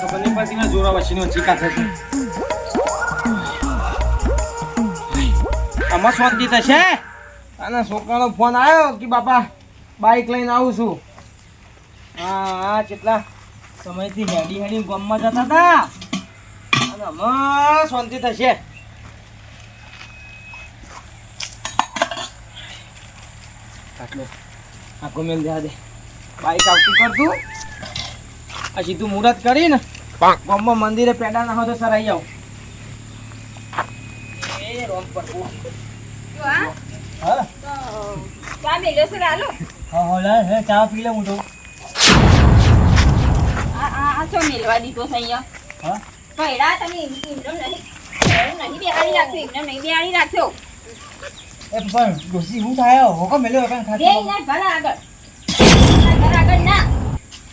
ખબર નહીં થશે. આમાં શાંતિ થશે અને છોકરાનો ફોન આવ્યો કે, બાપા, બાઈક લઈને આવું છું. હા કેટલા સમયથી હેડી હેડી ગામમાં જતા હતા. અને શાંતિ થશે. આટલો આખો મેલ દે. બાઈક આવતું કરતું. આ સીધું મુહૂર્ત કરીને ગામમાં મંદિરે પેડા ના હોય તો સર આવી. આવું રોમ પર જો આ હા ચા પી લે હું તો. આ આ આ મેલવા દીધો અહીંયા? હા? કઈડા તમે નહીં. બેહાડી રાખ્યો નહીં બેહાડી રાખ્યો. એ પણ ડોસી હું થાય હોકો મેલ્યો એના આગળ.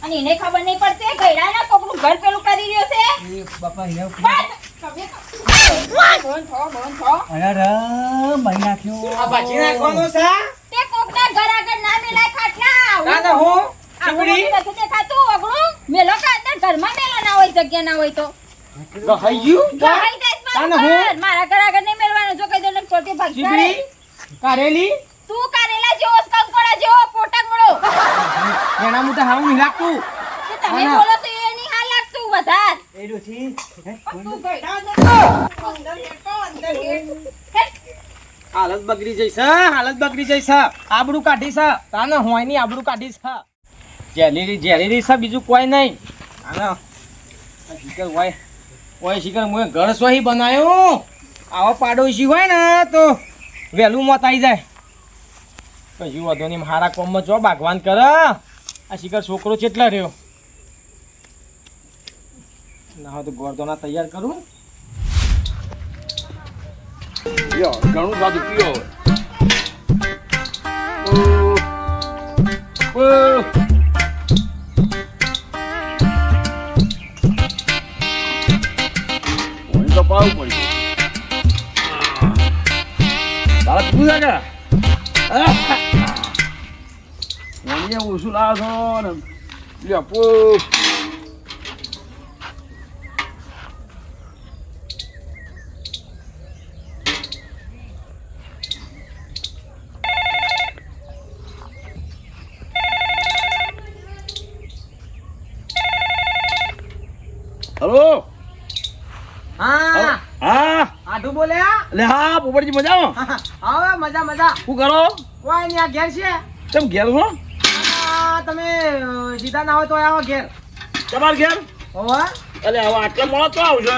અને એને ખબર નહીં પડતી કઈડા ના કોકનું ઘર પેલું કરી રહ્યો છે. એ બાપા હિને બંધ! તમે તો- બંધ! થો, બંધ થો. અરે મહી આ ભાજી નાખવાનો છે? તે કોકના ઘર આગળ ના મેલાય ખાટલા. દાદા હું? આગળ નથી દેખાતું, અગળું. મેલો કા અંદર ઘરમાં મેલો ના હોય જગ્યા ના હોય તો. તો હઈ ગયું? ગહાઈ જઈશ મારું તાને હું? મારા ઘર આગળ નહીં મેળવાનું જો કહી દો કારેલી? તું કારેલા જેવો સ્કંકોડા જેવો પોટકવડો એના મુતે હાવ નહીં લાગતું. કે તમે બોલો તો એ નહીં હાલ લાગતું વધાર એ છી. તું ગયડા અંદર લેટો, અંદર હાલત બગડી જઈ છે હાલત બગડી જઈ છે આબડું કાઢી છે તાને હોયની આબડું કાઢી છે જેલેરી જેલેરી છે બીજું કોઈ નહીં. આને આ શિખર હોય ઓય શીકર મુએ ઘર સોહી બનાવ્યું આવો પાડોશી હોય ને તો વહેલું મોત આવી જાય. કશું વધુ નહીં મારા કોમમાં જો ભાગવાન કરે. આ શિખર છોકરો કેટલા રહ્યો? ના હોય તો ગોરદોના તૈયાર કરું. યો ઘણું બધું પીઓ. પાણી તો પાવું તારા છે પાણી ઓછું લાવો છો ને? લ્યો પો હલો? હા. હા? આઢું બોલ્યા? લે હા પોપટજી મજામાં? આવે મજા મજા. શું કરો? કોઈ નહીં આ ઘેર છે? કેમ ઘેર છો? આ તમે સીધા ના હોય તો આવો ઘેર. તમાર ઘેર? હોવા અલે હવે આટલે મોડા તો આવજો.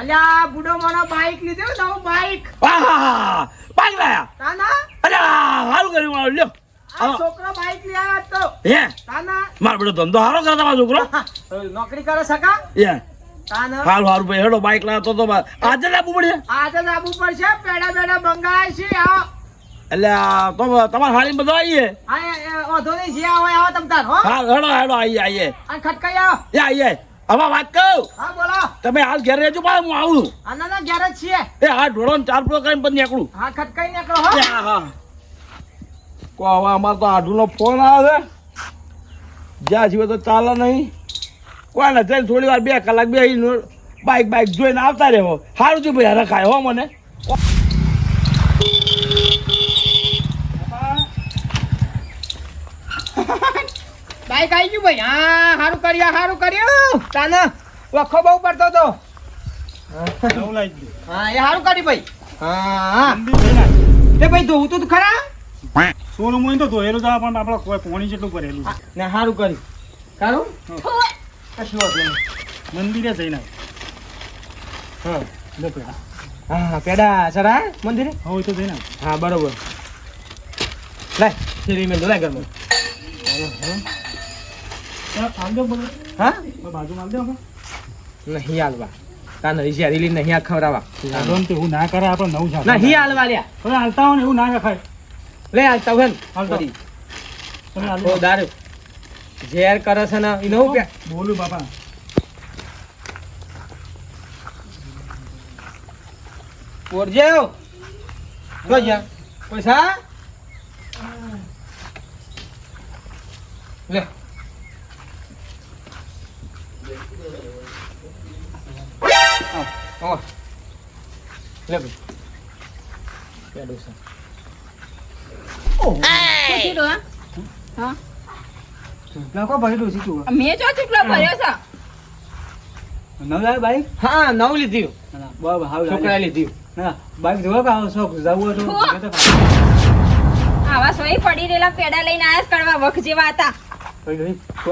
અલ્યા બુડો મારો બાઈક લીધો નવું બાઈક હા હા હા બાઈક લાયા. તાના? અલે સારું કર્યું મારો. લ્યો. આ હા. છોકરો બાઈક લઈ આવ્યો તો હે? તાના? મારો બેટો ધંધો સારો કરે તમારો છોકરો? નોકરી કરે સકા તાના? સારું સારું ભાઈ. હેડો બાઈક લાવતો તો આજે જ આપવું આજે જ આવવું પડશે. પેડા પેડા બંગાય છે આવો. એટલે તો તમારે હાળી બધો આવીએ આ એ- એ વાંધો નહીં જે આવો આવો તમ તાર હો. હા હેડો હેડો ખટકાઈ આવો. એ આવીએ હવે વાત કહું હા બોલો. તમે હાલ ઘેર રહેજો પાછું હું આવું આના ના ઘેર જ છીએ. એ હા ઢોળો ને ચાર પૂરો કરીને પછી નીકળું. હા ખટકાઈ નીકળો હો. હા હા. કો હવે અમારે તો આઢુનો ફોન આવે જ્યાં સિવાય તો ચાલે નહીં. કોઈ ને જઈને થોડી વાર બે કલાક બે બાઈક બાઈક જોઈને આવતા રહેવો. સારું થયું ભાઈ રખાય હો મને. બાઈક કાઈ ગયું ભાઈ. હા સારું કર્યું સારું કર્યું. તાના વખો બહુ પડતો તો હા એ સારું કર્યું ભાઈ. હા હા. તે ભાઈ ધોવું તો તું ખરા? સોનું મોઈ તો ધોયેલું જ પણ આપણે કોઈ પોણી જેટલું ભરેલું. ને સારું કર્યું. સારું કશું વાંધો મંદિરે જઈને હા લે પેડા. હા હા પેડા સરા મંદિરે? હા તો જઈને હા બરોબર. લાય શેરી મેં લાય ઘરમાં. હા. હા નહીં હાલવા. તા નહીં શેરી લઈને નહીં આ ખવડાવવા. તો એવું ના કરે આપણે નવું છે નહીં હાલવા લ્યા. હવે હાલતા હોય ને એવું ના રખાય. લે હાલતા હોય ને. હાલતા. દારૂ. ઝેર કરે છે ને એનો બોલું બાપા. પોરજેવ જો. પૈસા? લે. લે ભાઈ પેડું છે શું કીધું, હા? નાખો ભાઈ ડોસી તું મેં જો ચૂકલો ભર્યો છે નવ લાવે બાઈક હા નવ લીધી બરાબર હાવ લીધી ના બાઈક જોવા કે આવો શોખ જવું હતું શું? મેં તો આવા સોય પડી રહેલા પેડા લઈને આયા કરવા વખ જેવા હતા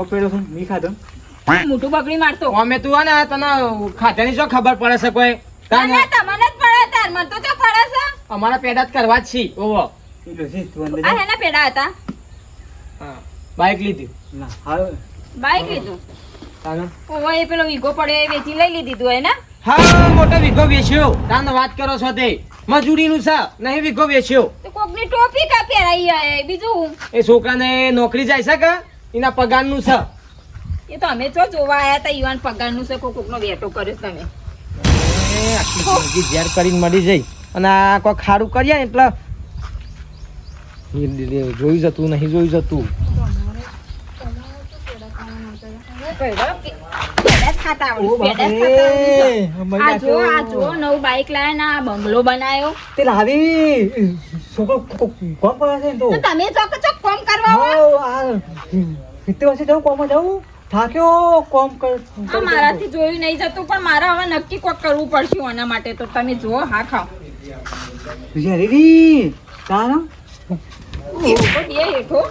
પેડો છું મોટું બગડી મારતો. અમે તું ને તને ખાતાની શું ખબર પડે છે કોઈ? ના, ના, તમને જ પડે તાર મને તો ચો પડે છે? અમારા પેડા જ કરવા જ છી ઓવો આ જા. હેના પેડા હતા? હા બાઈક લીધી. ના બાઈક લીધું? ઓવો એ પેલો વીગો પડ્યો એ વેચી લઈ લીધી તું એને? હા મોટો વીગો વેચ્યો. તાન વાત કરો છો તે? મજૂરીનું છે નહીં વીગો વેચ્યો. તો કોકની ટોપી કા પહેરાઈ આય બીજું એ છોકરાને નોકરી જાય છે કે? એના પગારનું છે. એ તો અમે જો જોવા આયા હતા યુવાન પગારનું છે કોક કોકનો વેટો કર્યો તમે. ઝેર કરીને મળી જઈ. અને આ કોઈ ખારું કરીએ ને એટલે જોઈ જતું નહીં જોઈ જતું તે તો? તો તમે ચોક ચોક કોમ કરવા થાક્યો કોમ કર આ મારાથી જોયું નહીં જતું પણ મારે હવે નક્કી કોક કરવું પડશે આના માટે. તો તમે જુઓ હા ખાઓ. રી તારા એવું હેઠો.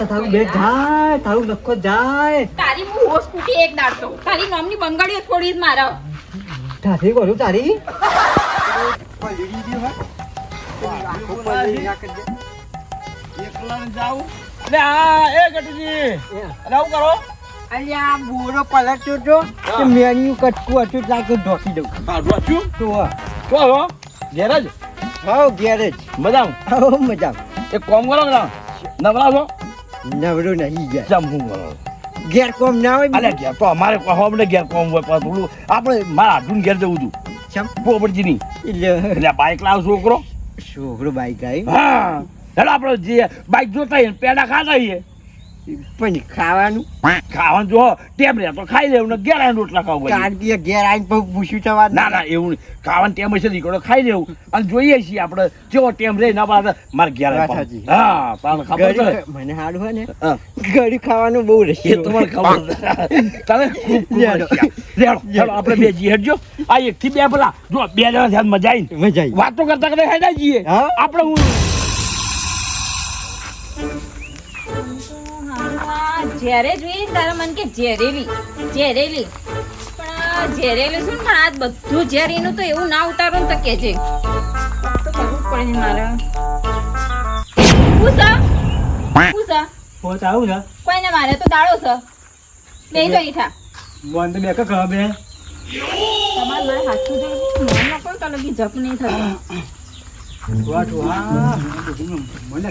તારું બે જાય તારું લખો જાય. તારી હું હોશ કૂટી એક દાડતો. તારી નામની બંગાળીઓ થોડી જ મારા. તારી કરું તારી? એકલાને જાવું અરે હા એ ગટુજી અરે આવું કરો. અલ્યા બોરો પલટ્યો તો કે મેન્યુ કટકું હતું આગળ ઢોકી દઉં. હા રોચ્યું તો તો હો ગેરેજ હા ગેરેજ મજામ? હા મજા એક કોમ કરો ને નવરા છો? નવરો નહીં ગયા. જમ હું કરો? ઘેર કોમ ના હોય અલે ઘેર તો અમારે હમણે ઘેર કોમ હોય પણ થોડું આપણે મારા હાડું ઘેર જવું હતું ચમ? પોપટજીની. એટલે એટલે બાઈક લાવ છોકરો? છોકરો બાઈક આવી હા. એટલે આપણે જે બાઈક જોતા પેડા ખાતા હોઈએ. પણ ખાવાનું? ખાવાનું જો ટેમ તો ખાઈ લેવું ને ઘેર આવીને રોટલા ખાવું કારણ કે ઘેર આવીને પછી પૂછ્યું થવા ના ના એવું નહીં. ખાવાનું ટેમ હશે દીકરો ખાઈ લેવું? અને જોઈએ છીએ આપણે જેવો ટેમ રહે ના પાડે મારે ઘેર હા પણ ખબર છે? મને હાડ હોય ને. ગળ્યું ખાવાનું બહુ એ તમારે ખબર છે. તને ખૂબ આપણે બે જી હેડજો. આ એક થી બે પેલા. જો બે જણા ધ્યાન મજા આવી મજા આવી. વાતો કરતા કરતા હેડા જઈએ. આપણે હું જ્યારે જોઈએ તારા મન કે ઝેરેલી ઝેરેલી. પણ ઝેરેલી શું પણ આ બધું ઝેર એનું તો એવું ના ઉતારો ને તો કેજે તો કરવું પડે મારે. પૂછા પૂછા પોત આવું છે? કોઈને મારે તો દાડો છે. લઈ જો ઈઠા. મોન તો બે કે બે. તમારે મારે હાથું જોયું મન ન કોઈ તો જપ નહીં થતું. મને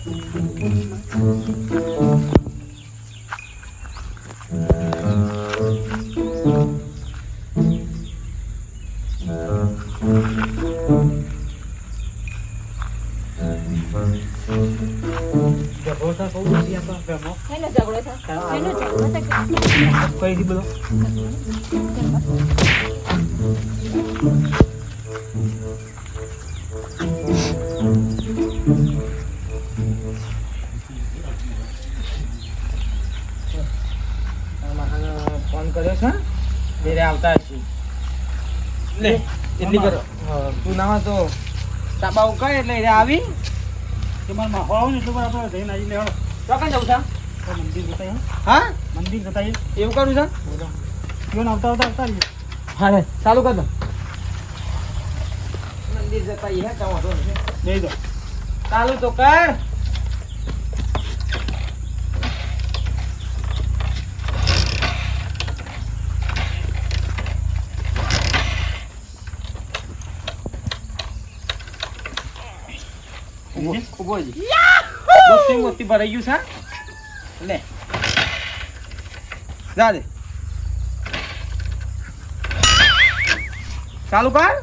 કરી હતી બધું નાતા કરી માછીઓ બોલો જબરો સા કહું છું આપણા ઘરમાં એનો ઝઘડો છે એનો ઝઘડો છે કઈ થી બોલો ફોન કર્યો છે ઘેરે આવતા હશે. લે એટલી કરો તું ના હોય તો તાબા ઉકાય એટલે એ આવી. કે મારે આવું ને એટલે આપણે જઈને આવી લેવાનો. ચોકન જવું છે? મંદિર જતા હા? મંદિર જતા એવું કરું છે? જીવન આવતા આવતા આવતા હા રે ચાલુ કર દો. મંદિર જતા હે કાં વાંધો દો. ચાલુ તો કર. ઊભો જી મોટી મોટી ભરાઈ ગયું છે લે. જા દે. ચાલુ કર.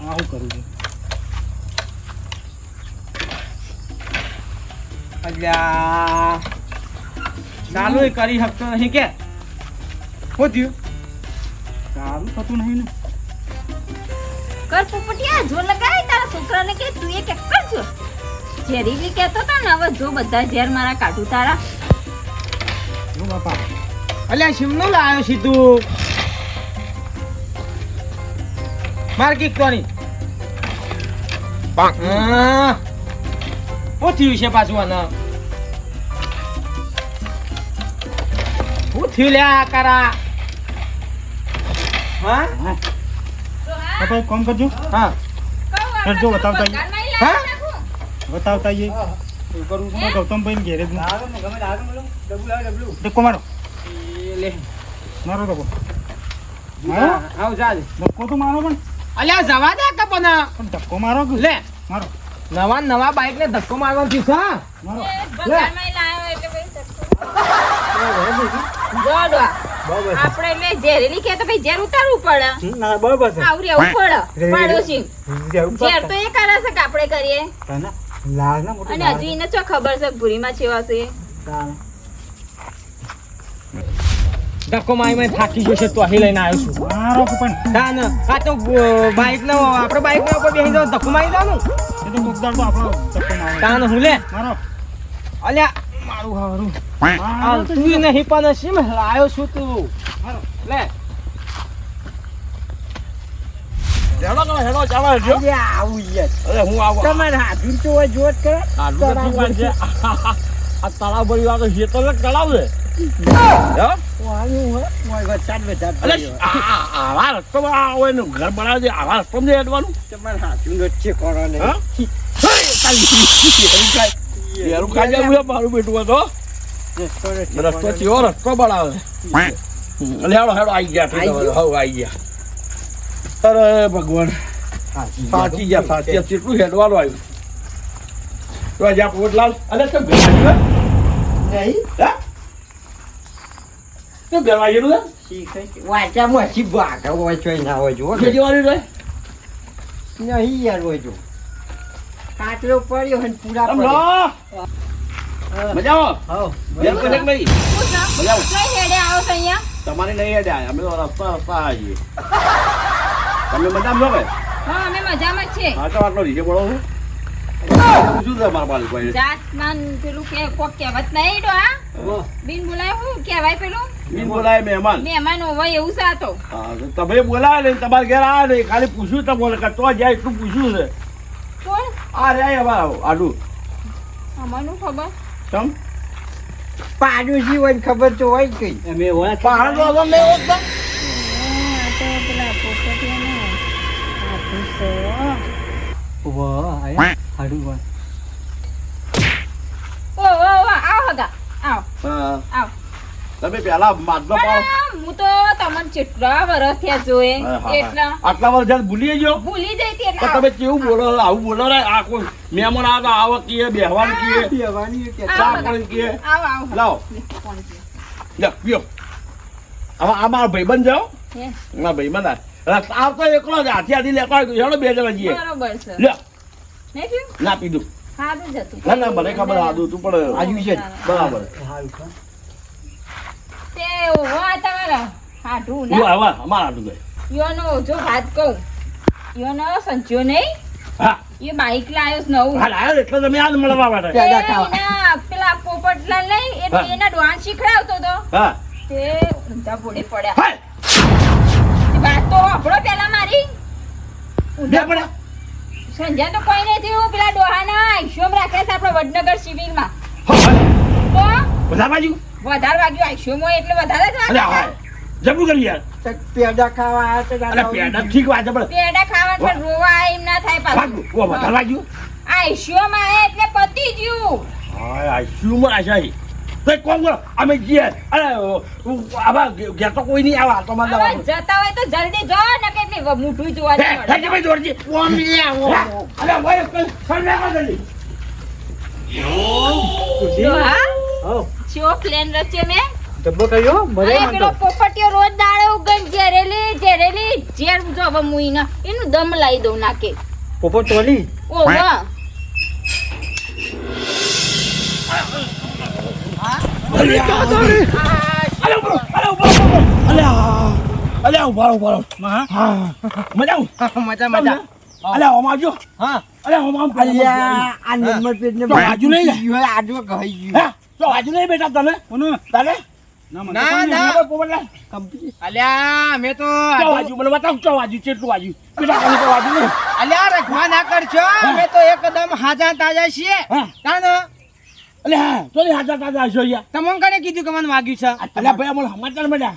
હા હું કરું છું. અલ્યા. ચાલુ એ કરી શકતો નહીં કે. શું થયું? સારું થતું નહીં ને. કર પોપટિયા જો લગાય તારા છોકરાને કે તું એ કે કરજો ઝેરીલી કહેતો તો ને હવે જો બધા ઝેર મારા કાઢું તારા. જો બાપા. અલ્યા શિવનું લાયો સીધું. માર કીક કોની પાક હા. થયું છે પાછું આના? શું થયું લ્યા આ કરા હા? હા. બાપા એક કામ કરજો. હા. કરજો, બતાવતા. હા? બતાવતા કરું હું ગૌતમભાઈ ઘેરે જ ધક્કો મારો લે. મારો ધક્કો મારો? આવ જા. ધક્કો તો મારો પણ. અલ્યા જવા દે કે પણ પણ ધક્કો મારો લે. મારો. નવા નવા બાઈક ને ધક્કો મારવાનો થયું છે હા? મારો. આપણે એટલે ઝેરીલી કે તો ભાઈ ઝેર ઉતારવું પડે. ના બરાબર છે આવરી આવું પડે. પાડોશી. ઝેર તો એ કરે છે કે આપણે કરીએ. તાના ના મોટું અને હજુ એને શું ખબર છે ભૂરીમાં છેવા છે. ધક્કો મારી મારી થાકી જશે તો અહીં લઈને આવ્યો છું. મારો પણ. ના ના આ તો બાઈક નો આપણે બાઈક ના ઉપર બેસી જાવ ધક્કો મારી જવાનું. એ તો મુકદાર તો આપણો ધક્કો મારો. તાન હું લે. મારો. અલ્યા મારું હારું. તો નહીં પણ શીમ લાયો છું તું. લે. હેડો કરો, હેડો, ચાલો, આવું યાર. અરે હું આવું. તમારે હાથું તો જોત કરે. તો છે. આ તળાવ ભરી વાળો જે તો ને તળાવ છે. આવા રસ્તો આ હોય ઘર બનાવે છે આવા રસ્તો નહીં હેડવાનું. તમારે હાથું વચ્ચે કરો ને. હા? હે, હેરું ખાઈ જાય છે મારું બેટું તો. રસ્તો. ચેવો રસ્તો બનાવે. હેડો હેડો ગયા? હવે આઈ ગયા. અરે ભગવાન. સાચી ગયા સાચી ગયા. કેટલું હેડવાનું આવ્યું. તો આજે આ પોટલાલ અલે તો ભેગા નહીં. હે? તો ભેગા ગયેલું છે. વાંચામાં હજી વાઘ હોય છે ના હોય જુઓ ને. ભેગી રે નહીં યાર હોય જો. કાચલો પડ્યો હોય ને પૂરા તમ પડ્યો. લો મજા આવો હાઉ. બેન કોને નહીં? મજા આવો કઈ હેડે આવો અહીંયા? તમારે નહીં હેડે અમે તો રસ્તા રસ્તા આવીએ. તમે મજામાં છો કે હા અમે મજામાં જ છે હા તો આટલો નીચે બોલો છો. શું છે મારા બાળક ભાઈ જાતમાન પેલું કે કોક કહેવત નહીં તો આ બિન બોલાય હું? કહેવાય પેલું? બિન બોલાય મહેમાન. મહેમાન હોય એવું છે આ તો. હા, તો તમે બોલાવે ને તમારે ઘેર ખાલી પૂછ્યું તો બોલે કે તો જાય એટલું પૂછ્યું છે. કોણ? આ રે અમારા આડું. અમારું ખબર? તમ પાડોશી હોય ને ખબર તો હોય કઈ. અમે પેલા છે. વાહ આયા હાડું વાહ ઓ ઓ આવો હગા આવો હા. તમે પેલા માટલો પાડો હું તો તમને કેટલા વર્ષ થયા જોયે એટલે હા. આટલા વર્ષ જ્યારે ભૂલી ગયો? ભૂલી જઈ હતી એટલે તમે કેવું બોલો આવું બોલો રે આ કોઈ મહેમાન આવે તો આવો કીએ બેહવાનું કીએ બેહવાની કે આવો ચા હગા. કીએ. આવો આવો. લાવો. કોણ લે પીઓ આમાં આ મારો ભાઈબંધ જાઓ મારા ના ભાઈબંધ આ. આવતો એકલો જ હાથી હાથી લેતો આવ્યો બે જણા જઈએ બરોબર છે. લે ના પીધું. ના ના મને ખબર આદુ તું પણ આવ્યું છે બરાબર. તે ઓહો તમારા હાડું ના? આવા અમારા આદું ગઈ યોનો જો વાત કહું યોનો સંચ્યો નહીં? હા. એ બાઈક લાવ્યો નવું. એટલે તમે આજ મળવા માટે. પેલા પોપટલાલ નહીં એટલે એના ડોહાણ શીખડાવતો તો. હા. તે ઊંધા પડ્યા. તે વાત તો આપણો પેલા મારી. બે ઊંધા સંજય તો કોઈ નહીં થયું. પેલા ડોહાના આઈશોમ રાખે છે આપણે વડનગર શિબિરમાં. તો બધા બાજુ? વધારે વાગ્યું આઈશોમ હોય એટલે વધારે જ અરે જબરું કરી યાર. પેડા ખાવા આવ્યા તો દાદા પેડા ઠીક વાત છે પણ પેડા ખાવાનું પણ રોવા એમ ના થાય ઓ પાછું વધારે બાજુ? આઈશોમ આયા એટલે પતી ગયું. હા આ શું માં આશા છે તો એક કામ કરો અમે જઈએ અરે આવા ઘેર તો કોઈ નહીં આવા તો મારે જતા હોય તો જલ્દી જો ને કેટલી વ- જોવા હે, હે, ભાઈ દોડજી. અરે ભાઈ સર ના કર જલ્દી જો હા? ચો પ્લેન રચ્યો મેં. ડબ્બો કર્યો? મજા પેલો પોપટીયો રોજ દાડે ઉગન ઝેરેલી ઝેરેલી ઝેર જો હવે મુઈ એનું દમ લાવી દઉં નાકે. પોપો ટોલી? ઓ અલ્યા ઊભા ઊભા. હા. મજા મજા મજા. અલ્યા ઓમાં જો હા. અલ્યા ઓમાં અલ્યા આ નંબર પ્લેટ ને બાજુ લઈ લે. આજુ કહી ગયું. તો બાજુ નહીં બેટા તને કોનો? તને ના ના ના. અલ્યા મેં તો બાજુ મને બતાવ ચો બાજુ કેટલું બાજુ? બેટા તને તો નહીં અલ્યા રખવા ના કરશો. અમે તો એકદમ હાજા તાજા છીએ. હા. કાન હા તો હાજા તાજા હશો યાર તમને કને કીધું કે મને વાગ્યું છે? અલ્યા ભાઈ અમને સમાચાર મળ્યા.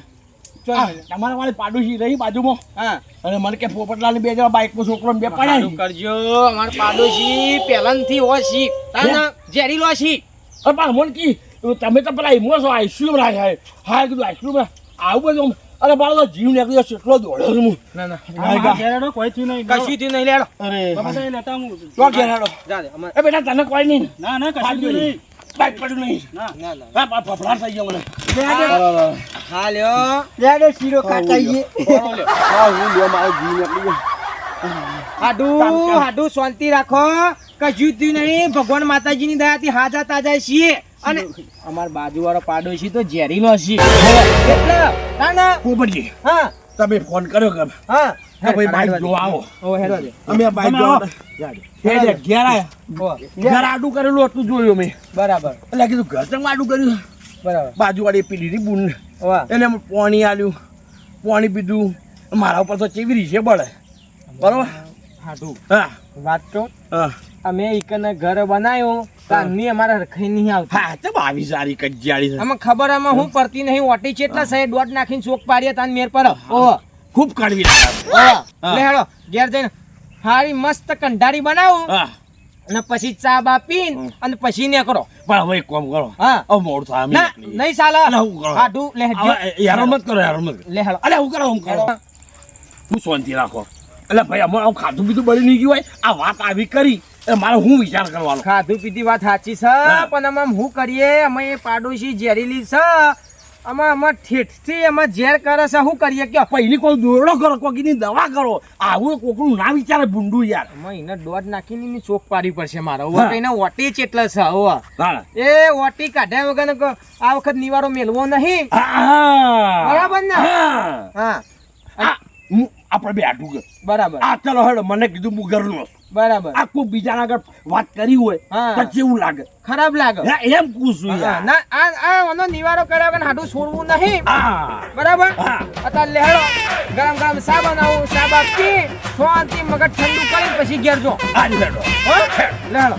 તમારા વાળી પાડોશી રહી બાજુમાં. હા. અને મને કે પોપટલાલ બે જણા બાઈકમાં છોકરો બે પડ્યા કરજો અમાર પાડોશી પહેલાથી હોય છી. તાન ઝેરીલો છી. પણ મને કી તમે તો પેલા ઇમો છો આઈસ્ક્રીમ રાખ્યા હા કીધું આઈસ્ક્રીમ આવું બધું અરે મારો જીવ નીકળ્યો છે એટલો દોડ્યો હું. ના ના. ઘેરાડો કોઈ થી નહીં. કશી થી નહીં લેડો. અરે તો એ લેતા હું તો ઘેર જા દે એ બેટા તને કોઈ નહીં. ના ના કશું નહીં. બાઈક પડ્યું નહીં. ના ના ના. હા ફફડાટ થઈ ગયો મને. હા લ્યો. લેડો શીરો લ્યો. હા હું લ્યો. મારો જીવ નીકળી ગયો હાડુ હાડુ શાંતિ રાખો. કશું થયું નહીં. ભગવાન માતાજીની દયાથી હાજા તાજા છીએ. અને અમાર બાજુવાળો પાડોશી તો ઝેરીલો છે. એટલે ના ના. પોપટજી હા. તમે ફોન કર્યો કે હા. કે ભાઈ બાઈક જોવા આવો. ઓ હેડો દે અમે બાઈક તમે જોવા ઘેર આયા. ઘેર આયા. ઓ ઘેર આડું કરેલું હતું જોયું મેં બરાબર. એટલે કીધું આડું કર્યું? બરાબર. બાજુવાળી રહી બુન. એને અમે પાણી આલ્યું. પાણી પીધું. મારા ઉપર તો ચેવી રીતે બળે. બરોબર? હાડું. હા. વાત તો? હા. અમે ઈકને ઘર બનાવ્યો તારની અમારા હરખાઈ નહીં આવતી. હા તો સારી કજિયાળી છે. આમાં ખબર આમાં હું પડતી નહીં ઓટી ચેટલા સાહેબ દોઢ નાખીને ચોક પાડીએ તાન મેર પર. ઓહો ખૂબ કડવી. લે હેડો ઘેર જઈને હારી મસ્ત કંઢારી બનાવું. અને પછી ચા બા પીને અને પછી નીકળો. પણ હવે કામ કરો. હા. હવે મોડ અમે નહીં. સાલા અલા, હું કરો? હાડું લે યાર મત કરો યાર મત લે હેડો. અલે હું કરો હું કરો? હું શાંતિ રાખો. એટલે ભાઈ અમારે આવું ખાધું પીધું બળી નહીં ગયું હોય. આ વાત આવી કરી. મારે હું વિચાર કરવાનો? ખાધું પીધી વાત સાચી છે પણ આમાં હું કરીએ? અમે પાડોશી ઝેરીલી છે. આમાં આમાં ઠેઠથી એમાં ઝેર કરે છે. શું કરીએ? કે પહેલી કોઈ દોરડો કરો કોકીની દવા કરો. આવું કોકનું ના વિચારે ભૂંડું યાર. આમાં એને દોડ નાખીને એની ચોક પાડી પડશે મારે. હવે એને ઓટી ચેટલા છે હવે એ ઓટી કાઢ્યા વગર આ વખત નિવારો મેળવો નહીં. હા. બરાબર ને? હા. આપણે બે આટું કર બરાબર. આ ચલો હેડો મને કીધું હું ઘરનો છું. બરાબર. આ કોઈ બીજાના આગળ વાત કરી હોય. તો કેવું લાગે. ખરાબ લાગે. હે, એમ પૂછું ના આ આ ઓનો નિવારો કર્યા વગર હાડું છોડવું નહીં. બરાબર. અત્યારે લેહડો ગરમ ગરમ સા બનાવું સા બાપી શાંતિ મગજ ઠંડુ કરી પછી ઘેર જો આ લેહડો લેહડો